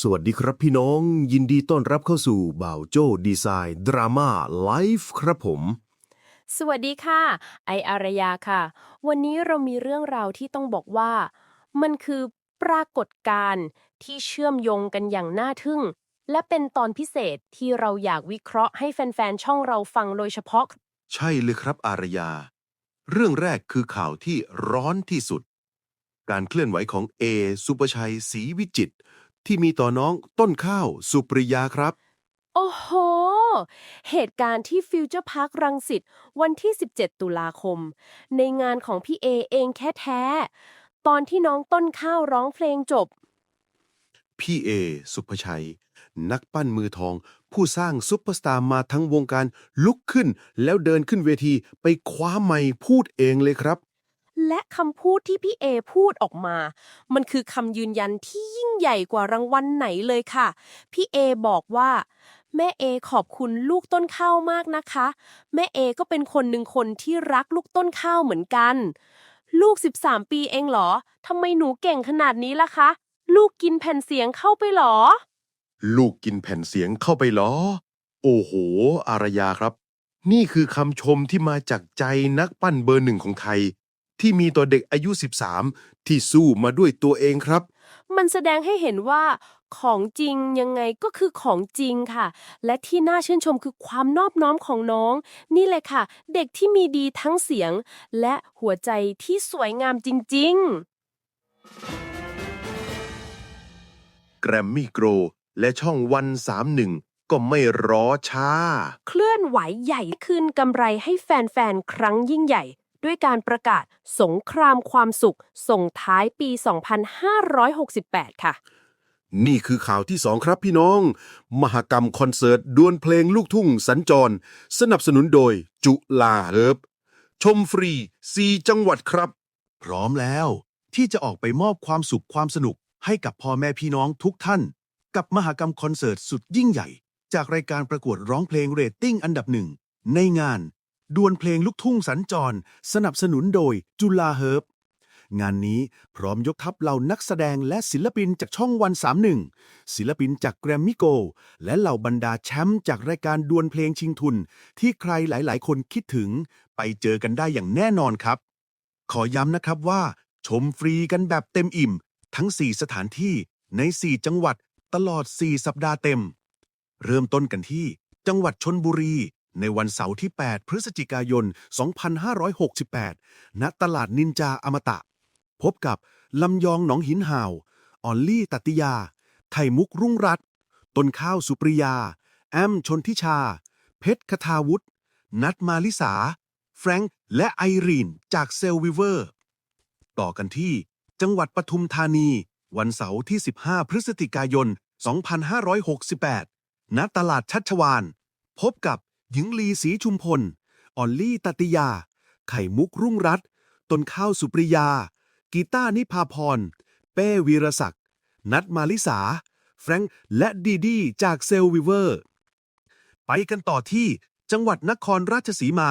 สวัสดีครับพี่น้อง ยินดีต้อนรับเข้าสู่บ่าวโจ้ดีไซน์ดราม่าไลฟ์ครับผม สวัสดีค่ะ ไออารยาค่ะ วันนี้เรามีเรื่องราวที่ต้องบอกว่า มันคือปรากฏการณ์ที่เชื่อมโยงกันอย่างน่าทึ่ง และเป็นตอนพิเศษที่เราอยากวิเคราะห์ให้แฟนๆช่องเราฟังโดยเฉพาะ ใช่เลยครับอารยา เรื่องแรกคือข่าวที่ร้อนที่สุด การเคลื่อนไหวของเอสุปชัยศรีวิจิตร ที่มีต่อน้องต้นข้าวสุปริยาครับ โอ้โห เหตุการณ์ที่ฟิวเจอร์พาร์ครังสิตวันที่ 17 ตุลาคม ในงานของพี่เอเองแค่แท้ๆตอนที่น้องต้นข้าวร้องเพลงจบ พี่เอ สุภชัย นักปั้นมือทอง ผู้สร้างซุปเปอร์สตาร์มาทั้งวงการลุกขึ้นแล้วเดินขึ้นเวทีไปคว้าไมค์พูดเองเลยครับ และคำพูดที่พี่เอพูดออกมา มันคือคำยืนยันที่ยิ่งใหญ่กว่ารางวัลไหนเลยค่ะ พี่เอบอกว่า แม่เอขอบคุณลูกต้นข้าวมากนะคะ แม่เอก็เป็นคนหนึ่งคนที่รักลูกต้นข้าวเหมือนกัน ลูก 13 ปีเองเหรอทำไมหนูเก่งขนาดนี้ล่ะคะ ลูกกินแผ่นเสียงเข้าไปเหรอ ลูกกินแผ่นเสียงเข้าไปเหรอ โอ้โห อารยาครับ นี่คือคำชมที่มาจากใจนักปั้นเบอร์หนึ่งของไทย ที่มีต่อเด็กอายุ 13 ที่สู้มาด้วยตัวเองครับ มันแสดงให้เห็นว่าของจริงยังไงก็คือของจริงค่ะ และที่น่าชื่นชมคือความนอบน้อมของน้อง นี่เลยค่ะ เด็กที่มีดีทั้งเสียง และหัวใจที่สวยงามจริง แกรมมี่โกรและช่องวัน 31 ก็ไม่รอช้า ๆ เคลื่อนไหวใหญ่ขึ้นกำไรให้แฟน ๆ ครั้งยิ่งใหญ่ ด้วยการประกาศสงครามความสุข ส่งท้ายปี 2568 ค่ะ นี่คือข่าวที่สองครับพี่น้อง มหกรรมคอนเสิร์ตดวลเพลงลูกทุ่งสัญจร สนับสนุนโดย จุลาเฮิบชมฟรี 4 จังหวัดครับ พร้อมแล้ว ที่จะออกไปมอบความสุขความสนุก ให้กับพ่อแม่พี่น้องทุกท่าน กับมหกรรมคอนเสิร์ตสุดยิ่งใหญ่ จากรายการประกวดร้องเพลงเรตติ้งอันดับหนึ่งในงาน ดวลเพลงลูกทุ่งสัญจร สนับสนุนโดยจุฬาเฮิร์บงานนี้พร้อมยกทัพเหล่านักแสดงและศิลปินจากช่องวัน 31 ศิลปินจากแกรมมี่โก และเหล่าบรรดาแชมป์จากรายการดวลเพลงชิงทุน ที่ใครหลาย ๆ คนคิดถึง ไปเจอกันได้อย่างแน่นอนครับ ขอย้ำนะครับว่า ชมฟรีกันแบบเต็มอิ่ม ทั้ง 4 สถานที่ใน 4 จังหวัดตลอด 4 สัปดาห์เต็ม เริ่มต้นกันที่ จังหวัดชนบุรี ในวันเสาร์ที่ 8 พฤศจิกายน 2568 ณ ตลาดนินจาอมตะ พบกับ ลำยองหนองหินห่าว ออลลี่ตัติยาไข่มุกรุ่งรัตต้นข้าวสุปริยา แอมชนทิชา เพชรคทาวุฒนัทมาลิสา แฟรงค์และไอรีน จากเซลวิเวอร์ ต่อกันที่ จังหวัดปทุมธานี วันเสาร์ที่ 15 พฤศจิกายน 2568 ณ ตลาดชัชวาน พบกับ หญิงลีศรีชุมพล ออลลี่ตัติยา ไข่มุกรุ่งรัตต้นข้าวสุปริยา กีต้านิพาพร เป้วีรศักดิ์ นัทมาลิสา แฟรงค์และดีดีจากเซลวิเวอร์ ไปกันต่อที่จังหวัดนครราชสีมา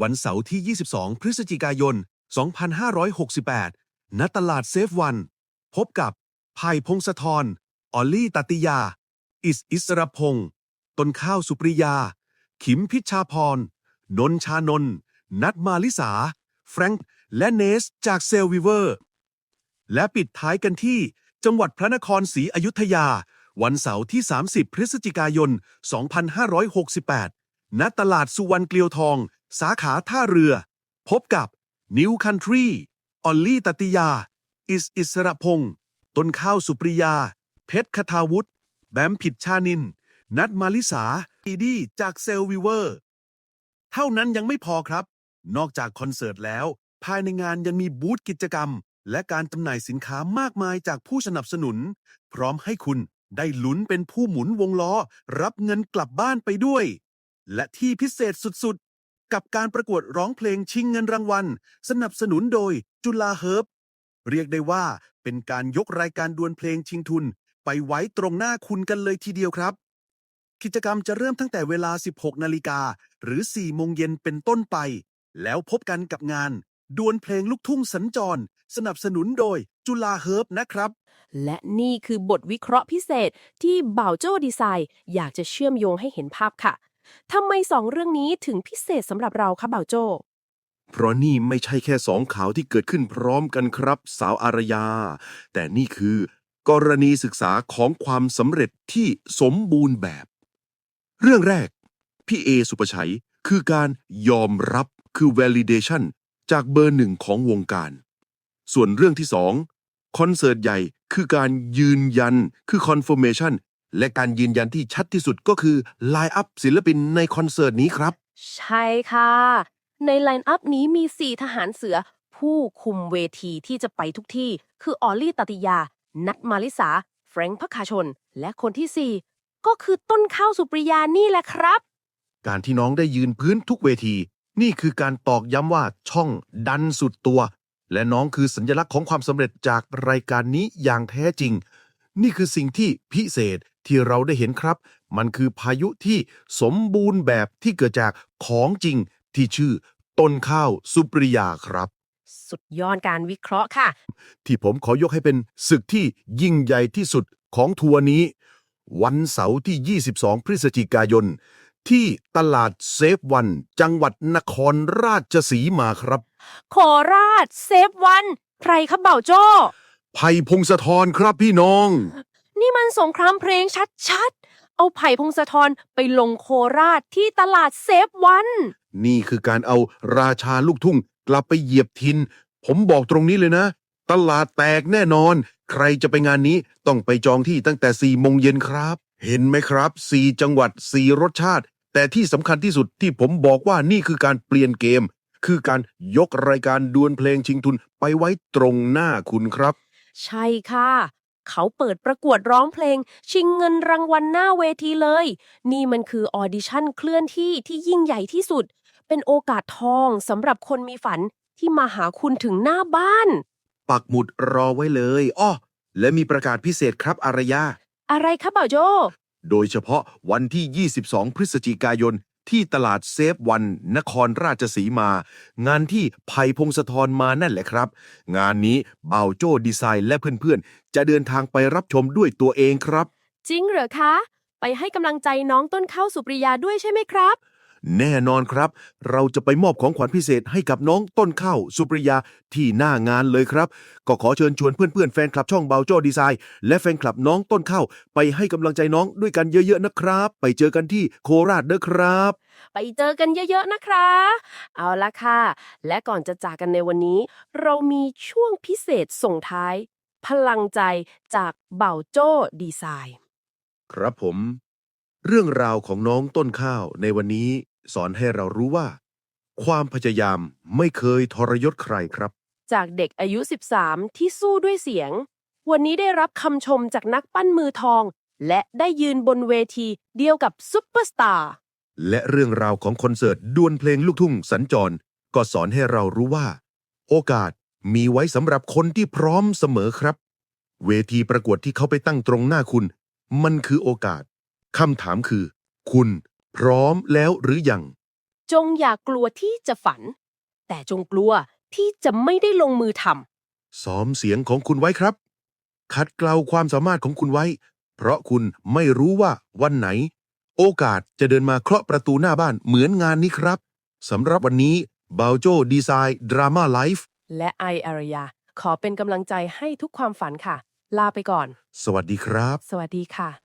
วันเสาร์ที่ 22 พฤศจิกายน 2568 ณ ตลาดเซฟวัน พบกับไผ่พงศธรออลลี่ตัตติยา อิสอิสรพงศ์ต้นข้าวสุปริยา ขิมพิชชาพร นนชานนท์นัทมาลิสา แฟรงค์และเนสจากเซลวิเวอร์ และปิดท้ายกันที่จังหวัดพระนครศรีอยุธยา วันเสาร์ที่ 30 พฤศจิกายน 2568 ณ ตลาดสุวรรณเกลียวทอง สาขาท่าเรือ พบกับนิวคันทรีออลลี่ตติยา อิสอิสระพงศ์ต้นข้าวสุปริยา เพชรคทาวุฒแบมผิดชานิน นัทมาลิสาอีดีจากเซลวิเวอร์ เท่านั้นยังไม่พอครับ นอกจากคอนเสิร์ตแล้ว ภายในงานยังมีบูธกิจกรรม และการจำหน่ายสินค้ามากมายจากผู้สนับสนุน พร้อมให้คุณได้ลุ้นเป็นผู้หมุนวงล้อ รับเงินกลับบ้านไปด้วย และที่พิเศษสุดๆ กับการประกวดร้องเพลงชิงเงินรางวัล สนับสนุนโดยจุฬาเฮิร์บเรียกได้ว่าเป็นการยกรายการดวลเพลงชิงทุน ไปไว้ตรงหน้าคุณกันเลยทีเดียวครับ กิจกรรมจะเริ่มตั้งแต่เวลา 16 นาฬิกา หรือ 4 โมงเย็นเป็นต้นไป แล้วพบกันกับงาน ดวลเพลงลูกทุ่งสัญจร สนับสนุนโดยจุฬาเฮิร์บนะครับ และนี่คือบทวิเคราะห์พิเศษที่บ่าวโจ้ดีไซน์ อยากจะเชื่อมโยงให้เห็นภาพค่ะทำไมสองเรื่องนี้ถึงพิเศษสำหรับเราคะบ่าวโจ้เพราะนี่ไม่ใช่แค่สองข่าวที่เกิดขึ้นพร้อมกันครับ สาวอารยา แต่นี่คือ กรณีศึกษาของความสำเร็จที่สมบูรณ์แบบ เรื่องแรก พี่เอสุปชัย คือการยอมรับคือ validation จากเบอร์หนึ่งของวงการ ส่วนเรื่องที่สองคอนเสิร์ตใหญ่คือการยืนยันคือ confirmation และการยืนยันที่ชัดที่สุดก็คือ line up ศิลปินในคอนเสิร์ตนี้ครับ ใช่ค่ะ ในไลน์อัพนี้มี 4 ทหารเสือ ผู้คุมเวทีที่จะไปทุกที่ คือออลลี่ตติยา นัทมาลิสา แฟรงค์พัคาชน และคนที่ 4 ก็คือต้นข้าวสุปริยานี่แหละครับ การที่น้องได้ยืนพื้นทุกเวที นี่คือการตอกย้ำว่าช่องดันสุดตัว และน้องคือสัญลักษณ์ของความสำเร็จจากรายการนี้อย่างแท้จริง นี่คือสิ่งที่พิเศษที่เราได้เห็นครับ มันคือพายุที่สมบูรณ์แบบที่เกิดจากของจริงที่ชื่อ ต้นข้าวสุปริยาครับ สุดยอดการวิเคราะห์ค่ะ ที่ผมขอยกให้เป็นศึกที่ยิ่งใหญ่ที่สุดของทัวร์นี้ วันเสาร์ที่ 22 พฤศจิกายน ที่ตลาดเซฟวัน จังหวัดนครราชสีมาครับ โคราชเซฟวัน ใครครับเบ่าวโจ้ ไผ่พงศธรครับพี่น้อง นี่มันสงครามเพลงชัดๆ เอาไผ่พงศธรไปลงโคราชที่ตลาดเซฟวัน นี่คือการเอาราชาลูกทุ่ง กลับไปเหยียบทิน ผมบอกตรงนี้เลยนะ ตลาดแตกแน่นอน ใครจะไปงานนี้ต้องไปจองที่ตั้งแต่4ี่โมงเย็นครับ เห็นไหมครับ4จังหวัด4รสชาติ แต่ที่สำคัญที่สุดที่ผมบอกว่านี่คือการเปลี่ยนเกม คือการยกรายการดวลเพลงชิงทุนไปไว้ตรงหน้าคุณครับ ใช่ค่ะ เขาเปิดประกวดร้องเพลง ชิงเงินรางวัลหน้าเวทีเลย นี่มันคือออดิชั่นเคลื่อนที่ที่ยิ่งใหญ่ที่สุด เป็นโอกาสทองสำหรับคนมีฝันที่มาหาคุณถึงหน้าบ้าน ปักหมุดรอไว้เลยอ้อและมีประกาศพิเศษครับอารยา อะไรครับบ่าวโจ โดยเฉพาะวันที่ 22 พฤศจิกายน ที่ตลาดเซฟวัน นครราชสีมา งานที่ไผ่พงศธรมานั่นแหละครับ งานนี้บ่าวโจ้ดีไซน์และเพื่อนๆ จะเดินทางไปรับชมด้วยตัวเองครับ จริงเหรอคะ ไปให้กำลังใจน้องต้นข้าวสุปริยาด้วยใช่ไหมครับ แน่นอนครับ เราจะไปมอบของขวัญพิเศษให้กับน้องต้นข้าวสุปริยาที่หน้างานเลยครับ ก็ขอเชิญชวนเพื่อนๆแฟนคลับช่องเบาโจ้ดีไซน์ และแฟนคลับน้องต้นข้าวไปให้กำลังใจน้องด้วยกันเยอะๆนะครับ ไปเจอกันที่โคราชเด้อครับ ไปเจอกันเยอะๆนะคะ เอาละค่ะ และก่อนจะจากกันในวันนี้ เรามีช่วงพิเศษส่งท้าย พลังใจจากเบ่าโจ้ดีไซน์ ครับผม เรื่องราวของน้องต้นข้าวในวันนี้ สอนให้เรารู้ว่า ความพยายามไม่เคยทรยศใครครับ จากเด็กอายุ 13 ที่สู้ด้วยเสียง วันนี้ได้รับคำชมจากนักปั้นมือทอง และได้ยืนบนเวทีเดียวกับซุปเปอร์สตาร์และเรื่องราวของคอนเสิร์ตดวลเพลงลูกทุ่งสัญจร ก็สอนให้เรารู้ว่า โอกาสมีไว้สำหรับคนที่พร้อมเสมอครับ เวทีประกวดที่เขาไปตั้งตรงหน้าคุณ มันคือโอกาสคำถามคือ คุณ พร้อมแล้วหรือยัง จงอย่ากกลัวที่จะฝัน แต่จงกลัวที่จะไม่ได้ลงมือทำซ้อมเสียงของคุณไว้ครับขัดเกลาความสามารถของคุณไว้ เพราะคุณไม่รู้ว่าวันไหน โอกาสจะเดินมาเคาะประตูหน้าบ้านเหมือนงานนี้ครับสำหรับวันนี้บาโจดีไซน์ดราม่าไลฟ์และไออารยา ขอเป็นกำลังใจให้ทุกความฝันค่ะ ลาไปก่อน สวัสดีครับ สวัสดีค่ะ